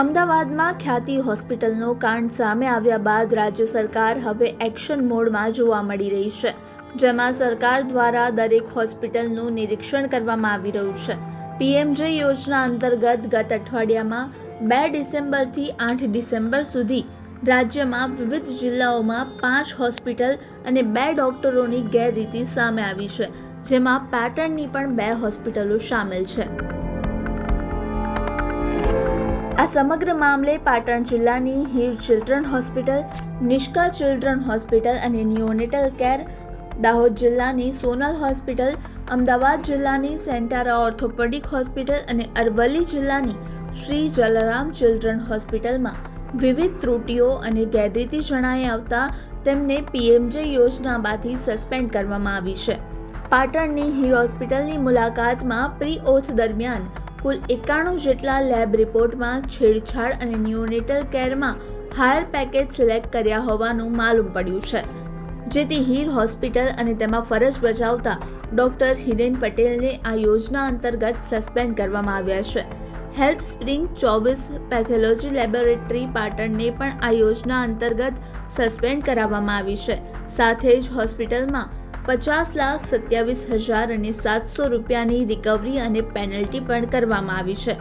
અમદાવાદમાં ખ્યાતિ હોસ્પિટલનો કાંડ સામે આવ્યા બાદ રાજ્ય સરકાર હવે એક્શન મોડમાં જોવા મળી રહી છે, જેમાં સરકાર દ્વારા દરેક હોસ્પિટલનું નિરીક્ષણ કરવામાં આવી રહ્યું છે. પીએમજે યોજના અંતર્ગત ગત અઠવાડિયામાં બે ડિસેમ્બરથી આઠ ડિસેમ્બર સુધી રાજ્યમાં વિવિધ જિલ્લાઓમાં પાંચ હોસ્પિટલ અને બે ડોક્ટરોની ગેરરીતિ સામે આવી છે, જેમાં પેટર્નની પણ બે હોસ્પિટલો સામેલ છે. આ સમગ્ર મામલે પાટણ જિલ્લાની Heer children hospital Nishka children hospital અને નિયોનેટલ કેર દાહોદ જિલ્લાની સોનલ હોસ્પિટલ, અમદાવાદ જિલ્લાની સેન્ટારા ઓર્થોપેડિક હોસ્પિટલ અને અરવલ્લી જિલ્લાની શ્રી જલારામ ચિલ્ડ્રન હોસ્પિટલમાં વિવિધ ત્રુટીઓ અને ગેરરીતિ જણાઈ આવતા તેમને પીએમજે યોજનામાંથી સસ્પેન્ડ કરવામાં આવી છે. પાટણની હીર હોસ્પિટલની મુલાકાતમાં પ્રી ઓથ દરમિયાન કુલ એકાણું જેટલા લેબ રિપોર્ટમાં છેડછાડ અને ન્યુનેટલ કેરમાં હાયર પેકેજ સિલેક્ટ કર્યા હોવાનું માલુમ પડ્યું છે. જેથી હીર હોસ્પિટલ અને તેમાં ફરજ બજાવતા ડોક્ટર હિરેન પટેલને આ યોજના અંતર્ગત સસ્પેન્ડ કરવામાં આવ્યા છે. હેલ્થ સ્પ્રિંગ ચોવીસ પેથોલોજી લેબોરેટરી પાટણને પણ આ યોજના અંતર્ગત સસ્પેન્ડ કરાવવામાં આવી છે. સાથે જ હોસ્પિટલમાં પચાસ લાખ સત્યાવીસ હજાર અને સાતસો રૂપિયાની રિકવરી અને પેનલ્ટી પણ કરવામાં આવી છે.